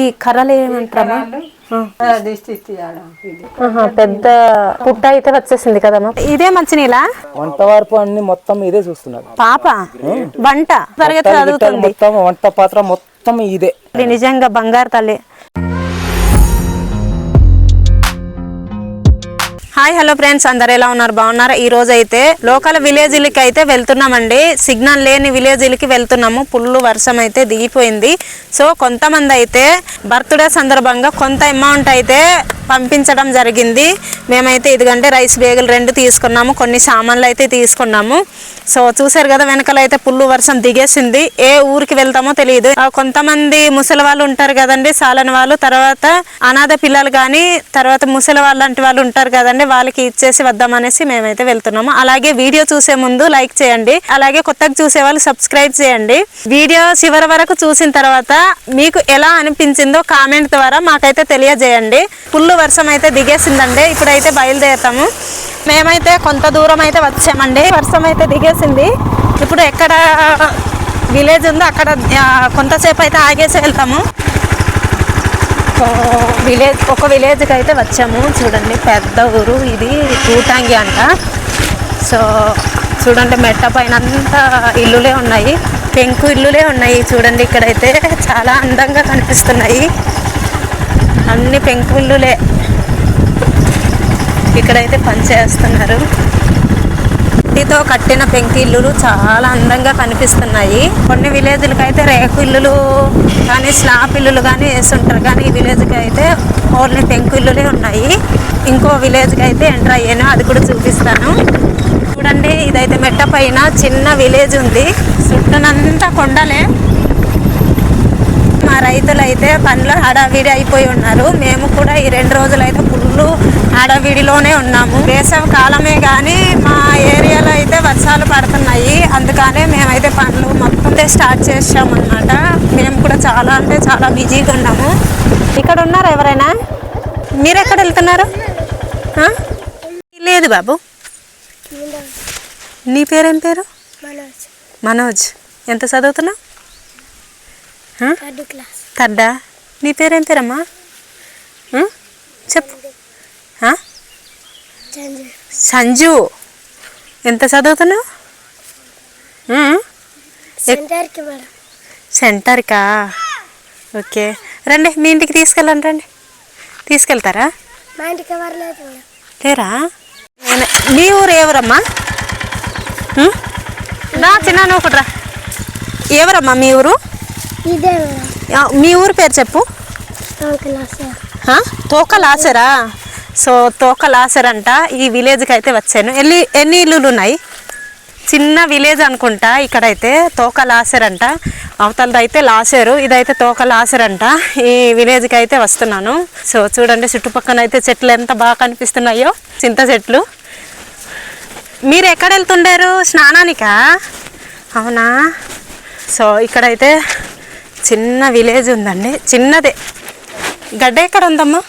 ఈ కర్రలు ఏమంటారమ్మా పెద్ద పుట్ట అయితే వచ్చేసింది కదమ్మా. ఇదే మంచినీళ్ళ వంట వార్పు అన్ని మొత్తం ఇదే చూస్తున్నారు. పాప? వంట? తరగతి మొత్తం వంట పాత్ర మొత్తం ఇదే. ఇది నిజంగా బంగారు తల్లి. Hi hello friends. అందరు ఎలా ఉన్నారు? బాగున్నారా? ఈ రోజు అయితే లోకల్ విలేజ్లకి అయితే వెళ్తున్నామండి. సిగ్నల్ లేని విలేజ్లకి వెళ్తున్నాము. పుల్లు వర్షం అయితే దిగిపోయింది. సో కొంతమంది అయితే బర్త్డే సందర్భంగా కొంత అమౌంట్ అయితే పంపించడం జరిగింది. మేమైతే ఇదిగంటే రైస్ బేగులు రెండు తీసుకున్నాము. కొన్ని సామాన్లు అయితే తీసుకున్నాము. సో చూసారు కదా వెనకాల అయితే పుల్లు వర్షం దిగేసింది. ఏ ఊరికి వెళ్తామో తెలియదు కొంతమంది ముసలి వాళ్ళు ఉంటారు కదండి సాలని వాళ్ళు. తర్వాత అనాథ పిల్లలు కానీ తర్వాత ముసలి వాళ్ళు లాంటి వాళ్ళు ఉంటారు కదండి వాళ్ళకి ఇచ్చేసి వద్దామనేసి మేమైతే వెళ్తున్నాము. అలాగే వీడియో చూసే ముందు లైక్ చేయండి. అలాగే కొత్తగా చూసే వాళ్ళు సబ్స్క్రైబ్ చేయండి. వీడియో చివరి వరకు చూసిన తర్వాత మీకు ఎలా అనిపించిందో కామెంట్ ద్వారా మాకైతే తెలియజేయండి. పుల్లు వర్షం అయితే దిగేసిందండి. ఇప్పుడైతే బయలుదేరుతాము. మేమైతే కొంత దూరం అయితే వచ్చామండి. వర్షం అయితే దిగేసింది. ఇప్పుడు ఎక్కడ విలేజ్ ఉందో అక్కడ కొంతసేపు అయితే ఆగేసి వెళ్తాము. విలేజ్ ఒక విలేజ్కి అయితే వచ్చాము. చూడండి పెద్ద ఊరు ఇది కూటాంగి అంట. సో చూడండి మెట్ట పైన అంతా ఇల్లులే ఉన్నాయి. పెంకు ఇల్లులే ఉన్నాయి. చూడండి ఇక్కడైతే చాలా అందంగా కనిపిస్తున్నాయి. అన్ని పెంకు ఇల్లులే ఇక్కడైతే పని చేస్తున్నారు. మట్టితో కట్టిన పెంకి ఇల్లులు చాలా అందంగా కనిపిస్తున్నాయి. కొన్ని విలేజ్లకి అయితే రేకు ఇల్లులు కానీ స్లాబ్ ఇల్లులు కానీ వేస్తుంటారు కానీ ఈ విలేజ్కి అయితే ఓన్లీ పెంకు ఇల్లులే ఉన్నాయి. ఇంకో విలేజ్కి అయితే ఎంటర్ అయ్యాను. అది కూడా చూపిస్తాను. చూడండి ఇదైతే మెట్ట పైన చిన్న విలేజ్ ఉంది. చుట్టనంతా కొండలే. మా రైతులు అయితే పనిలో హడావిడి అయిపోయి ఉన్నారు. మేము కూడా ఈ రెండు రోజులు అయితే ఫుల్ హడావిడిలోనే ఉన్నాము. వేసవి కాలమే కానీ మా ఏరియాలో అయితే వర్షాలు పడుతున్నాయి. అందుకనే మేమైతే పనులు మొత్తం స్టార్ట్ చేసామన్నమాట మేము కూడా చాలా అంటే చాలా బిజీగా ఉన్నాము. ఇక్కడ ఉన్నారా ఎవరైనా? మీరు ఎక్కడ వెళ్తున్నారు? లేదు బాబు. నీ పేరేం పేరు? మనోజ్. ఎంత చదువుతున్నావు? థర్డ్ థర్డా నీ పేరేం పేరమ్మా? చెప్పు. సంజు. ఎంత చదువుతున్నావు? సెంటర్కి ఓకే. రండి మీ ఇంటికి తీసుకెళ్ళండి రండి. తీసుకెళ్తారా? మా ఇంటికి లేరా మీ ఊరు ఎవరమ్మా? రా చిన్న కూడా రా ఎవరమ్మా మీ ఊరు? మీ ఊరు పేరు చెప్పు. క్లాస్ ఆ? తోక లాసరా సో తోక లాసర్ అంట ఈ విలేజ్కి అయితే వచ్చాను. ఎన్ని ఎన్ని ఇల్లులు ఉన్నాయి చిన్న విలేజ్ అనుకుంటా ఇక్కడైతే తోక లాసర్ అంట అవతలది అయితే లాసరు ఇదైతే తోక లాసర్ అంట ఈ విలేజ్కి అయితే వస్తున్నాను. సో చూడండి చుట్టుపక్కల అయితే చెట్లు ఎంత బాగా కనిపిస్తున్నాయో. చింత చెట్లు. మీరు ఎక్కడ వెళ్తుండారు? స్నానానికా? అవునా? సో ఇక్కడైతే చిన్న విలేజ్ ఉందండి. చిన్నదే. గడ్డ ఎక్కడ ఉందమ్మా.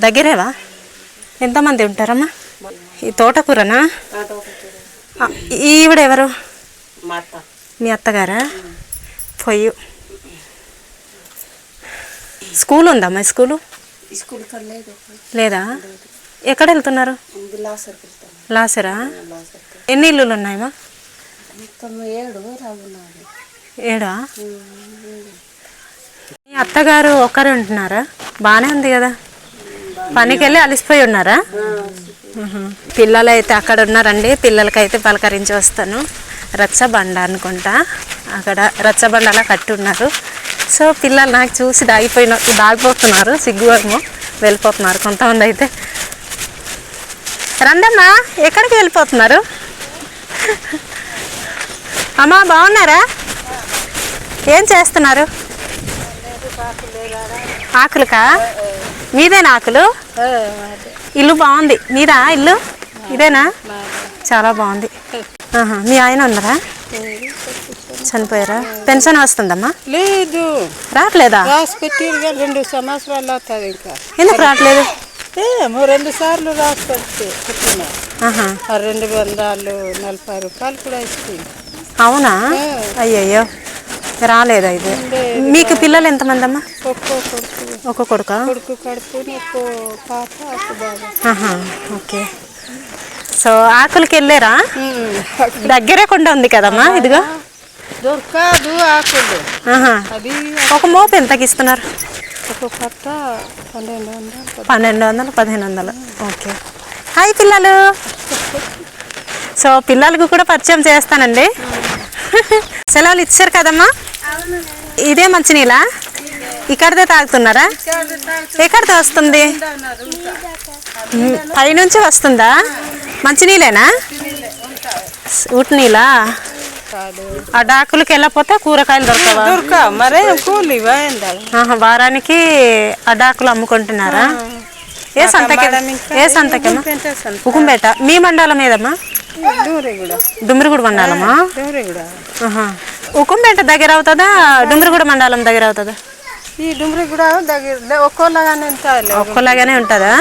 దగ్గరేవా? ఎంతమంది ఉంటారమ్మా? ఈ తోటకూరనా? ఈవిడ ఎవరు? మీ అత్తగారా? పొయ్యి. స్కూల్ ఉందమ్మా స్కూలు? లేదు. ఎక్కడ వెళ్తున్నారు? లాసరా? ఎన్ని ఇల్లులు ఉన్నాయమ్మా? ఏడు ఏడా? మీ అత్తగారు ఒక్కరే ఉంటున్నారా? బాగానే ఉంది కదా? పనికి వెళ్ళి అలసిపోయి ఉన్నారా? పిల్లలు అయితే అక్కడ ఉన్నారండి. పిల్లలకైతే పలకరించి వస్తాను. రచ్చబండ అనుకుంటా. అక్కడ రచ్చబండ అలా కట్టి ఉన్నారు. సో పిల్లలు నాకు చూసి దాగిపోయిన దాగిపోతున్నారు. సిగ్గుమో వెళ్ళిపోతున్నారు కొంతమంది అయితే. రండమ్మా ఎక్కడికి వెళ్ళిపోతున్నారు? అమ్మా బాగున్నారా? ఏం చేస్తున్నారు? ఆకులకా? మీదేనా ఆకులు? ఇల్లు బాగుంది. మీరా ఇల్లు? ఇదేనా? చాలా బాగుంది. మీ ఆయన ఉన్నారా? చనిపోయారా? పెన్షన్ వస్తుందమ్మా? లేదు. రావట్లేదా? రాసి పెట్టిరుగా రెండు సంవత్సరాలు అవుతుంది ఇంకా. ఎందుకు రావట్లేదు? ఏమో రెండు సార్లు రాసి పెడితే పెట్టినా. ఆహా, ఆ రెండు వందలు నలభై రూపాయలు కూడా ఇస్తుంది అవునా? అయ్యయ్యో. రాలేదా ఇది? మీకు పిల్లలు ఎంతమంది అమ్మా? ఒక కొడుక. ఓకే. సో ఆకులకి వెళ్ళారా? దగ్గరే కొండ ఉంది కదమ్మా ఇదిగో. దొరకదు ఆకులు. ఒక మోపు ఎంతకి ఇస్తున్నారు? పన్నెండు వందలు. పదిహేను వందలు. ఓకే. హాయ్ పిల్లలు. సో పిల్లలకు కూడా పరిచయం చేస్తానండి. సెలవులు ఇచ్చారు కదమ్మా? ఇదే మంచినీళ్ళ ఇక్కడదే తాగుతున్నారా? ఎక్కడితే వస్తుంది? పైనుంచి వస్తుందా? మంచినీళ్ళేనా ఊటి నీళ్ళా ఆ డాకులకి వెళ్ళకపోతే కూరగాయలు దొరకవా? దొరక మరే కూలి వారానికి అడాకులు అమ్ముకుంటున్నారా? ఏ సంతకి ఏ సంతకేమా ఉకుంపేట మీ మండలం ఏదమ్మా? డుమ్రిగూడ మండలమా. ఉకుంపేట దగ్గర అవుతుందా? డుమ్రిగూడ మండలం దగ్గర అవుతుందా? ఈ డుమ్రి కూడా దగ్గర ఒక్కోలాగానే ఉంటుంది ఒక్కలాగానే ఉంటుందా?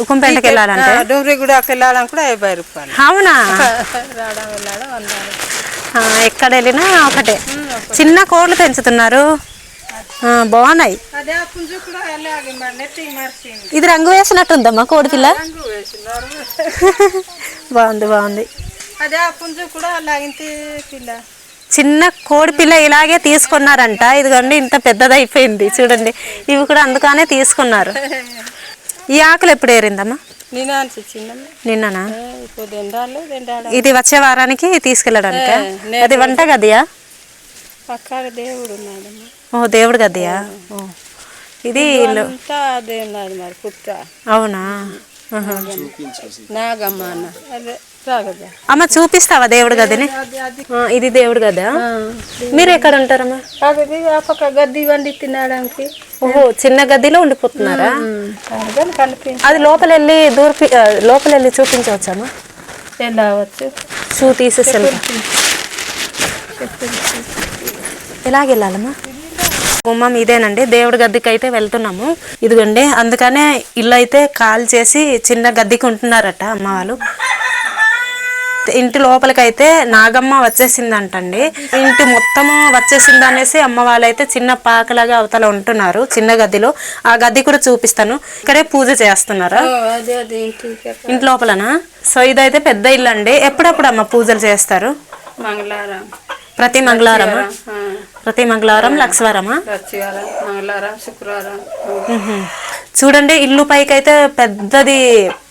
ఉకుంపేటకి వెళ్ళాలంటే? డూమ్రి గుడికి వెళ్ళాలని కూడా యాభై రూపాయలు. అవునా? రావడం వెళ్ళడం ఎక్కడ వెళ్ళినా ఒకటే. చిన్న కోళ్ళు పెంచుతున్నారు. బాగున్నాయి. ఇది రంగు వేసినట్టుందమ్మా కోడిపిల్ల బాగుంది బాగుంది. చిన్న కోడి పిల్ల ఇలాగే తీసుకున్నారంట. ఇదిగోండి ఇంత పెద్దదైపోయింది. చూడండి ఇవి కూడా అందుకనే తీసుకున్నారు. ఈ ఆకులు ఎప్పుడు ఏరిందమ్మా? నిన్ననా? ఇది వచ్చే వారానికి తీసుకెళ్ళడానికి? అది వంట గదియా పక్కన దేవుడు ఓ దేవుడు గదియా ఓ. ఇది ఇల్లు అంతా అదే ఉన్నది మరి పుట్ట అవునా. నాగమ్మ. అన్న. అదే అమ్మ చూపిస్తావా దేవుడు గదిని ఇది దేవుడు గదా మీరు ఎక్కడ ఉంటారమ్మా? అది ఆ పక్క గడ్డి వండి తినడానికి. ఓహో చిన్న గదిలో ఉండిపోతున్నారా? అది లోపల వెళ్ళి దూరపి లోపల వెళ్ళి చూపించవచ్చమ్మా? వెళ్ళవచ్చు. షూ తీసేసి వెళ్తా ఎలాగెళ్ళాలమ్మా? గుమ్మం ఇదేనండి దేవుడి గద్దెకి అయితే వెళ్తున్నాము. ఇదిగోండి అందుకనే ఇల్లు అయితే కాల్ చేసి చిన్న గద్దెకి ఉంటున్నారట అమ్మ వాళ్ళు ఇంటి లోపలికైతే నాగమ్మ వచ్చేసిందంటండి. ఇంటి మొత్తము వచ్చేసింది అనేసి అమ్మ వాళ్ళైతే చిన్న పాకలాగా అవతల ఉంటున్నారు చిన్న గదిలో. ఆ గది కూడా చూపిస్తాను. ఇక్కడే పూజ చేస్తున్నారా? ఇంటి లోపలనా? సో ఇదైతే పెద్ద ఇల్లు అండి ఎప్పుడప్పుడు అమ్మ పూజలు చేస్తారు? మంగళవారం. ప్రతి మంగళవారమా? ఆ, ప్రతి మంగళవారం లక్ష్వారమా లక్షవారం మంగళవారం శుక్రవారం. చూడండి ఇల్లు పైకి అయితే పెద్దది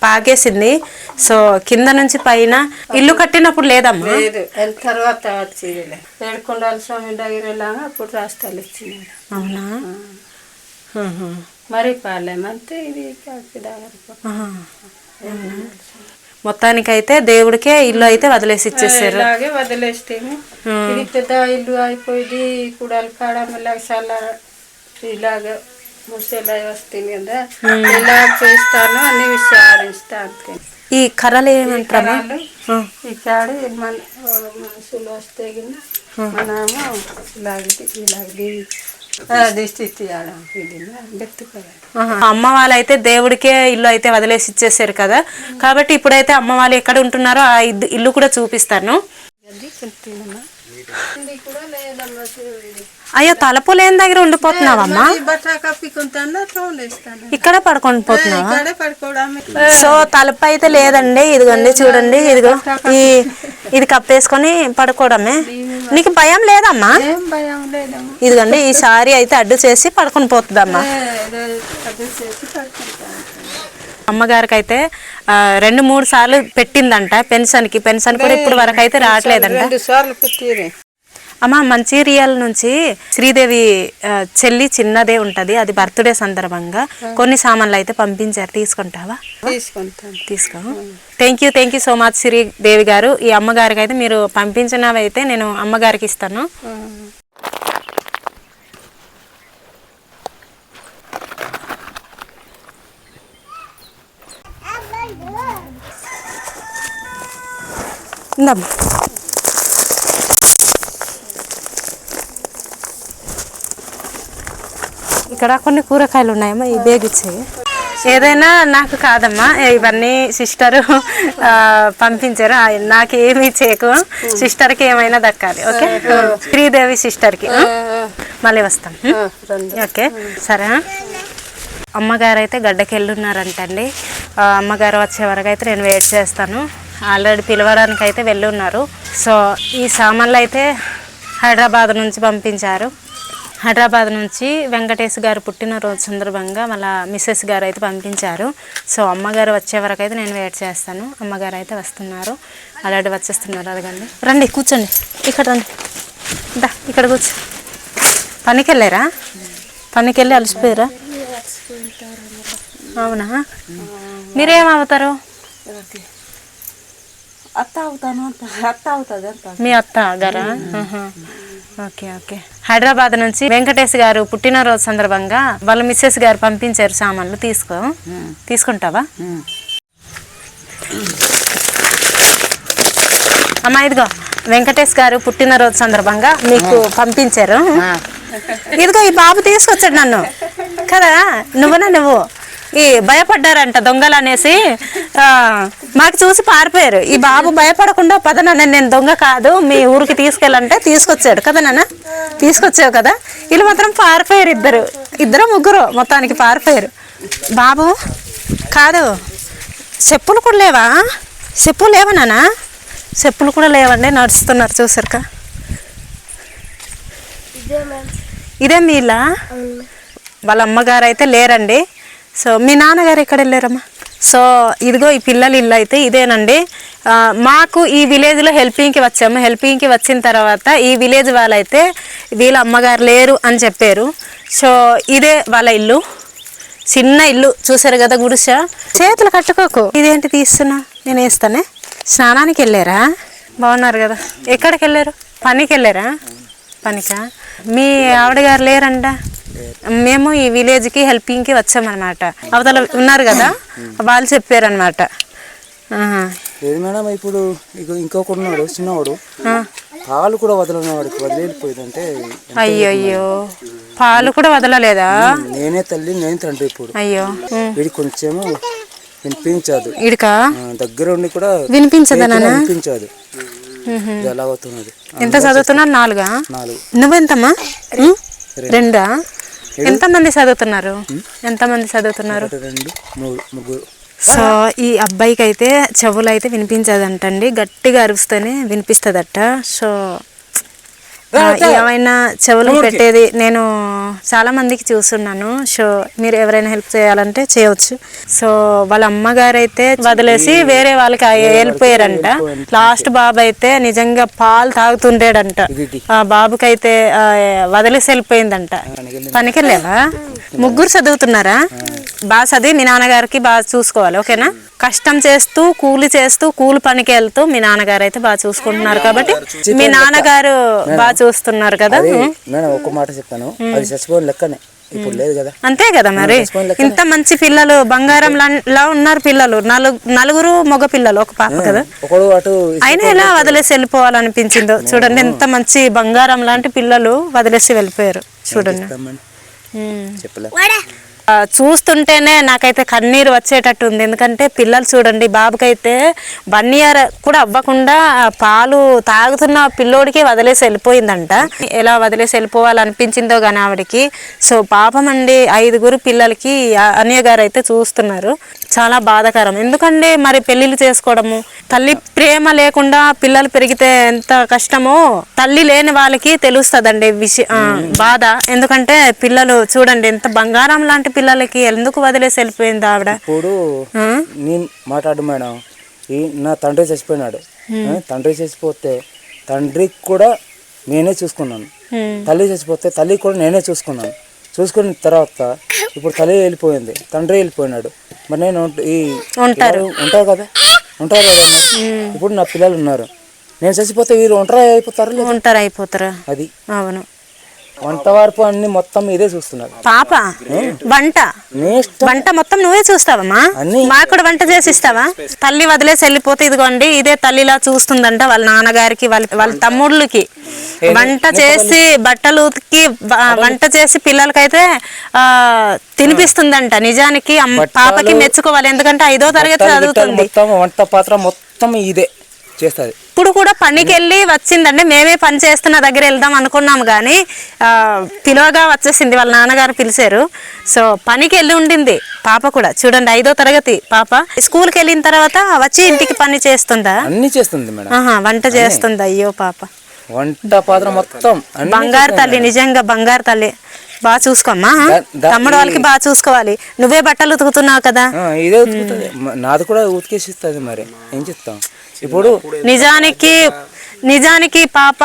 పాకేసింది సో కింద నుంచి పైన ఇల్లు కట్టినప్పుడు లేదమ్మా? లేదు. తర్వాత వచ్చిందిలే ఏడుకొండల స్వామి దగ్గర అప్పుడు రాష్ట్రాలు ఇచ్చినారు. అవునా. మరి పాలేమంటే ఇది దగ్గర. మొత్తానికైతే దేవుడికే ఇల్లు అయితే వదిలేసి ఇచ్చేసారు. ఇలాగే ఇది పెద్ద ఇల్లు అయిపోయింది. కూడలు కాడ మళ్ళీ చాలా ఇలాగ ముసలా వస్తుంది కదా. ఇలా చేస్తాను విచారిస్తాను. ఈ కర్రలు ఏమంటారమ్మా ఆ. ఇక్కడ మన మనుషులు వస్తే మనము ఇలాంటి ఇలాంటి అమ్మ వాళ్ళైతే దేవుడికే ఇల్లు అయితే వదిలేసి ఇచ్చేసారు కదా. కాబట్టి ఇప్పుడైతే అమ్మ వాళ్ళు ఎక్కడ ఉంటున్నారో ఆ ఇల్లు కూడా చూపిస్తాను. అయ్యో తలుపు లేని దగ్గర ఉండిపోతున్నావమ్మా ఇక్కడ పడుకొని పోతున్నావా ఇక్కడే పడుకోవడమే. సో తలుపు అయితే లేదండి. ఇదిగోండి చూడండి. ఇదిగో ఈ ఇది కప్పేసుకొని పడుకోవడమే. నీకు భయం లేదమ్మా? ఏం భయం లేదమ్మా. ఇదిగోండి ఈ సారీ అయితే అడ్డు చేసి పడుకొని పోతుందమ్మా. అది చేసి పడుకుంటాను. అమ్మగారికి అయితే రెండు మూడు సార్లు పెట్టిందంట పెన్షన్కి పెన్షన్ కూడా ఇప్పుడు వరకు అయితే రావట్లేదంట. రెండు సార్లు పెట్టిరే అమ్మ మంచిర్యాల నుంచి శ్రీదేవి చెల్లి చిన్నదే ఉంటది. అది బర్త్డే సందర్భంగా కొన్ని సామాన్లు అయితే పంపించారు. తీసుకుంటావా? తీసుకో. Thank you thank you so much Sridevi garu. ఈ అమ్మగారికి అయితే మీరు పంపించినవి అయితే నేను అమ్మగారికి ఇస్తాను. ఇందమ్మా ఇక్కడ కొన్ని కూరగాయలు ఉన్నాయమ్మా ఈ బేగ్ ఏదైనా నాకు కాదమ్మా ఇవన్నీ సిస్టర్ పంపించారు. నాకు ఏమీ చేయకు. సిస్టర్కి ఏమైనా దక్కాలి ఓకే? శ్రీదేవి సిస్టర్కి మళ్ళీ వస్తాం. ఓకే సరే అమ్మగారు అయితే గడ్డకి వెళ్ళున్నారంటండి అమ్మగారు వచ్చే వరకు అయితే నేను వెయిట్ చేస్తాను. ఆల్రెడీ పిలవడానికి అయితే వెళ్ళున్నారు. సో ఈ సామాన్లు అయితే హైదరాబాద్ నుంచి పంపించారు. హైదరాబాద్ నుంచి వెంకటేష్ గారు పుట్టినరోజు సందర్భంగా మళ్ళా మిస్సెస్ గారు అయితే పంపించారు. సో అమ్మగారు వచ్చే వరకు అయితే నేను వెయిట్ చేస్తాను. అమ్మగారు అయితే వస్తున్నారు. ఆల్రెడీ వచ్చేస్తున్నారు. అడగండి. రండి కూర్చోండి. ఇక్కడ రండి. దా ఇక్కడ కూర్చో. పనికి వెళ్ళారా పనికి వెళ్ళి అలసిపోయారా? అవునా? మీరేం అవుతారు అత్త అవుతాను అంత అత్త అవుతుంది అంత మీ అత్త గారా. Okay okay. హైదరాబాద్ నుంచి వెంకటేష్ గారు పుట్టినరోజు సందర్భంగా వాళ్ళ మిస్సెస్ గారు పంపించారు సామాన్లు. తీసుకో. తీసుకుంటావా? అమ్మా ఇదిగో. వెంకటేష్ గారు పుట్టినరోజు సందర్భంగా మీకు పంపించారు. ఇదిగో ఈ బాబు తీసుకొచ్చాడు నన్ను. కదా? నువ్వునా నువ్వు? ఈ భయపడ్డారంట దొంగలు అనేసి మాకు చూసి పారిపోయారు. ఈ బాబు భయపడకుండా పద నాన్న నేను దొంగ కాదు మీ ఊరికి తీసుకెళ్ళంటే తీసుకొచ్చాడు. కదా నాన్న? తీసుకొచ్చావు కదా? వీళ్ళు మాత్రం పారిపోయారు ఇద్దరు. ఇద్దరు ముగ్గురు మొత్తానికి పారిపోయారు. బాబు కాదు చెప్పులు కూడా లేవా? చెప్పులు లేవా నాన్న? చెప్పులు కూడా లేవండి నడుస్తున్నారు చూసారుకా. ఇదే మీ ఇల్లా? వాళ్ళ అమ్మగారు అయితే లేరండి. సో మీ నాన్నగారు ఎక్కడ వెళ్ళారమ్మా? సో ఇదిగో ఈ పిల్లల ఇల్లు అయితే ఇదేనండి. మాకు ఈ విలేజ్లో హెల్పింగ్కి వచ్చాము. హెల్పింగ్కి వచ్చిన తర్వాత ఈ విలేజ్ వాళ్ళైతే వీళ్ళ అమ్మగారు లేరు అని చెప్పారు. సో ఇదే వాళ్ళ ఇల్లు. చిన్న ఇల్లు. చూసారు కదా గుడిసె? చేతులు కట్టుకోకు. ఇదేంటి తీస్తున్నా? నేను వేస్తానే. స్నానానికి వెళ్ళారా? బాగున్నారు కదా. ఎక్కడికి వెళ్ళారు? పనికి వెళ్ళారా? పనికా? మీ ఆవిడ గారు లేరంట. మేము ఈ విలేజ్కి హెల్పింగ్కి వచ్చామన్నమాట. అవతల ఉన్నారు కదా వాళ్ళు చెప్పారనమాట లేదు మేడం ఇప్పుడు ఇక ఇంకొకడు ఉన్నాడు చిన్నవాడు పాలు కూడా వదలని వాడికి వదిలేకపోయిందంటే అయ్యో అయ్యో. పాలు కూడా వదలలేదా? నేనే తల్లి నేను తండ్రి ఇప్పుడు. అయ్యో ఉమ్. వీడికి కొంచెము వినిపించదు. ఈడికా ఆ, దగ్గర ఉండి కూడా వినిపించదా వినిపించదు. ఎలా అవుతున్నది? ఎంత చదువుతున్నారు? నాలుగా? నాలుగు. నువ్వెంతమ్మా? రెండా? ఎంతమంది చదువుతున్నారు? ఎంతమంది చదువుతున్నారు? ఒకటి రెండు మూడు ముగ్గురు. సో ఈ అబ్బాయికి అయితే చెవులు అయితే వినిపించదంటండి. గట్టిగా అరుస్తేనే వినిపిస్తుందట. సో ఏమైనా చెవులు పెట్టేది నేను చాలా మందికి చూస్తున్నాను. సో మీరు ఎవరైనా హెల్ప్ చేయాలంటే చేయవచ్చు సో వాళ్ళ అమ్మగారు అయితే వదిలేసి వేరే వాళ్ళకి వెళ్ళిపోయారంట. లాస్ట్ బాబు అయితే నిజంగా పాలు తాగుతుండేడంట. ఆ బాబుకి అయితే వదిలేసి వెళ్ళిపోయిందంట. పనికి ముగ్గురు చదువుతున్నారా? బాగా చదివి మీ నాన్నగారికి బాగా చూసుకోవాలి ఓకేనా? కష్టం చేస్తూ కూలి చేస్తూ కూలి పనికి వెళ్తూ మీ నాన్నగారు అయితే బాగా చూసుకుంటున్నారు కాబట్టి మీ నాన్నగారు బాగా చూస్తున్నారు కదా మేడం ఒక మాట చెప్తాను అది చచ్చిపోయిన లెక్కనే. ఇప్పుడు లేదు కదా. అంతే కదా మరి. ఇంత మంచి పిల్లలు బంగారం లా- ఉన్నారు పిల్లలు. నలుగు నలుగురు మగ పిల్లలు ఒక పాప కదా. ఒకడు అటు అయినా ఎలా వదిలేసి వెళ్ళిపోవాలనిపించిందో చూడండి ఎంత మంచి బంగారం లాంటి పిల్లలు వదిలేసి వెళ్ళిపోయారు. చూడండి. చెప్పలే. చూస్తుంటేనే నాకైతే కన్నీరు వచ్చేటట్టు ఉంది ఎందుకంటే పిల్లలు చూడండి బాబుకైతే వన్ ఇయర్ కూడా అవ్వకుండా పాలు తాగుతున్న పిల్లోడికి వదిలేసి వెళ్ళిపోయిందంట. ఎలా వదిలేసి వెళ్ళిపోవాలనిపించిందో కానీ ఆవిడకి. సో పాపం అండి ఐదుగురు పిల్లలకి అన్నయ్య గారు అయితే చూస్తున్నారు. చాలా బాధాకరం. ఎందుకంటే మరి పెళ్ళిళ్ళు చేసుకోవడము తల్లి ప్రేమ లేకుండా పిల్లలు పెరిగితే ఎంత కష్టమో తల్లి లేని వాళ్ళకి తెలుస్తుందండి విషయ బాధ. ఎందుకంటే పిల్లలు చూడండి ఎంత బంగారం లాంటి పిల్లలకి ఎందుకు వదిలేసి వెళ్ళిపోయింది ఆవిడ? ఇప్పుడు? నేను మాట్లాడు మేడం. ఈ నా తండ్రి చచ్చిపోయినాడు. తండ్రి చచ్చిపోతే తండ్రికి కూడా నేనే చూసుకున్నాను. తల్లి చచ్చిపోతే తల్లి కూడా నేనే చూసుకున్నాను. చూసుకున్న తర్వాత ఇప్పుడు తల్లి వెళ్ళిపోయింది. తండ్రి వెళ్ళిపోయినాడు. మరి నేను ఈ ఉంటారు. ఉంటారు కదా? ఉంటారు కదా. ఇప్పుడు నా పిల్లలు ఉన్నారు. నేను చచ్చిపోతే వీళ్ళు ఒంటరి అయిపోతారు ఉంటారు అయిపోతారు. అది. అవును. వంట వార్పు అన్ని మొత్తం ఇదే చూస్తున్నారు. పాప వంట. వంట మొత్తం నువ్వే చూస్తావమ్మా. మాకు కూడా వంట చేసి ఇస్తావా తల్లి వదిలేసి వెళ్ళిపోతే ఇదిగోండి ఇదే తల్లిలా చూస్తుందంట వాళ్ళ నాన్నగారికి వాళ్ళ వాళ్ళ తమ్ముళ్ళకి. వంట చేసి బట్టలు ఉతికి వంట చేసి పిల్లలకైతే ఆ తినిపిస్తుందంట. నిజానికి అమ్మ పాపకి మెచ్చుకోవాలి. ఎందుకంటే ఐదో తరగతి చదువుతుంది. వంట పాత్ర మొత్తం ఇదే. చేస్తుంది. ఇప్పుడు కూడా పనికి వెళ్ళి వచ్చిందండి. మేమే పని చేస్తున్న దగ్గర వెళ్దాం అనుకున్నాము కానీ పిలువగా వచ్చేసింది. వాళ్ళ నాన్నగారు పిలిచారు. సో పనికి వెళ్ళి ఉండింది పాప కూడా. చూడండి ఐదో తరగతి పాప. స్కూల్కి వెళ్ళిన తర్వాత వచ్చి ఇంటికి పని చేస్తుందా? అన్ని చేస్తుంది మేడం. వంట చేస్తుంది? అయ్యో పాప. వంట పాత్ర మొత్తం బంగారు తల్లి నిజంగా బంగారు తల్లి. బాగా చూసుకోమ్మా తమ్ముడు వాళ్ళకి బాగా చూసుకోవాలి. నువ్వే బట్టలు ఉతుకుతున్నావు కదా. ఇదే ఉతుకుతుంది. నాది కూడా ఉతికేసి ఇస్తుంది మరి. ఏం చెప్తాం? ఇప్పుడు నిజానికి నిజానికి పాప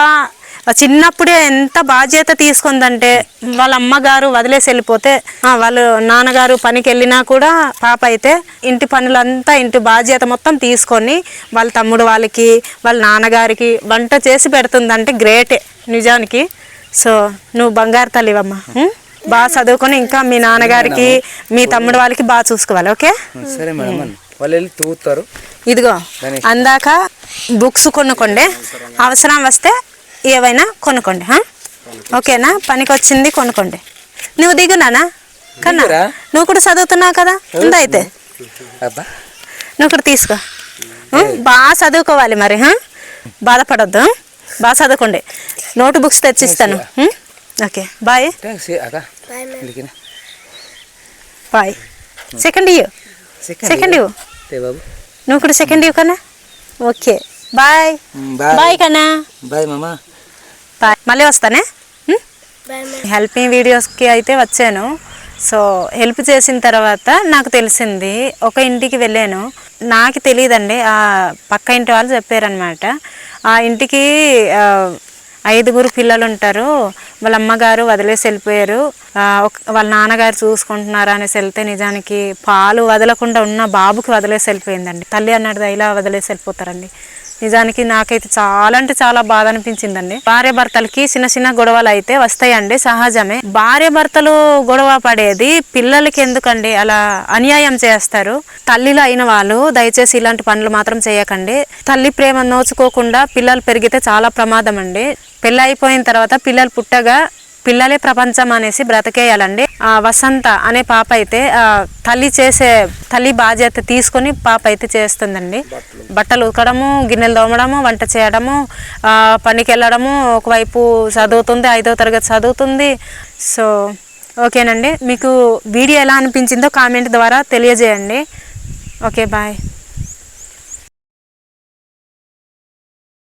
చిన్నప్పుడే ఎంత బాధ్యత తీసుకుందంటే వాళ్ళ అమ్మగారు వదిలేసి వెళ్ళిపోతే వాళ్ళు నాన్నగారు పనికి వెళ్ళినా కూడా పాప అయితే ఇంటి పనులంతా ఇంటి బాధ్యత మొత్తం తీసుకొని వాళ్ళ తమ్ముడు వాళ్ళకి వాళ్ళ నాన్నగారికి వంట చేసి పెడుతుందంటే గ్రేటే నిజానికి. సో నువ్వు బంగారు తల్లివమ్మా? బాగా చదువుకొని ఇంకా మీ నాన్నగారికి మీ తమ్ముడు వాళ్ళకి బాగా చూసుకోవాలి ఓకే? సరే మేడం వాళ్ళు వెళ్ళి తూగుతారు. ఇదిగో అందాక బుక్స్ కొనుక్కోండి. అవసరం వస్తే ఏవైనా కొనుక్కోండి? ఓకేనా? పనికి వచ్చింది కొనుక్కోండి. నువ్వు దిగునానా కన్నా? నువ్వు కూడా చదువుతున్నావు కదా? ఉందా అయితే? నువ్వు కూడా తీసుకో? బాగా చదువుకోవాలి మరి హా? బాధపడొద్దు బాగా చదువుకోండి note books తెచ్చిస్తాను? Okay. Bye. Bye. Second year. Second year? బాబు. నువ్వు కూడా సెకండ్ ఇయర్ కన్నా? ఓకే. బాయ్. బాయ్. కన్నా. బాయ్ మామా. బాయ్. మళ్ళీ వస్తానే? హెల్పింగ్ వీడియోస్కి అయితే వచ్చాను. సో హెల్ప్ చేసిన తర్వాత నాకు తెలిసింది ఒక ఇంటికి వెళ్ళాను. నాకు తెలియదండి ఆ పక్క ఇంటి వాళ్ళు చెప్పారనమాట ఆ ఇంటికి ఐదుగురు పిల్లలు ఉంటారు వాళ్ళ అమ్మగారు వదిలేసి వెళ్ళిపోయారు వాళ్ళ నాన్నగారు చూసుకుంటున్నారు అనేసి వెళ్తే నిజానికి పాలు వదలకుండా ఉన్న బాబుకి వదిలేసి వెళ్ళిపోయిందండి. తల్లి అన్నది ఇలా వదిలేసి వెళ్ళిపోతారండి. నిజానికి నాకైతే చాలా అంటే చాలా బాధ అనిపించిందండి. భార్య భర్తలకి చిన్న చిన్న గొడవలు అయితే వస్తాయండి సహజమే. భార్య భర్తలు గొడవ పడేది పిల్లలకి ఎందుకండి అలా అన్యాయం చేస్తారు? తల్లిలో అయిన వాళ్ళు దయచేసి ఇలాంటి పనులు మాత్రం చేయకండి. తల్లి ప్రేమ నోచుకోకుండా పిల్లలు పెరిగితే చాలా ప్రమాదం అండి. పెళ్ళి అయిపోయిన తర్వాత పిల్లలు పుట్టగా పిల్లలే ప్రపంచం అనేసి బ్రతకేయాలండి. వసంత అనే పాప అయితే తల్లి చేసే తల్లి బాధ్యత తీసుకొని పాప అయితే చేస్తుందండి. బట్టలు ఉతకడము గిన్నెలు తోమడము వంట చేయడము పనికి వెళ్ళడము ఒకవైపు చదువుతుంది ఐదో తరగతి చదువుతుంది. సో ఓకేనండి. మీకు వీడియో ఎలా అనిపించిందో కామెంట్ ద్వారా తెలియజేయండి. Okay bye.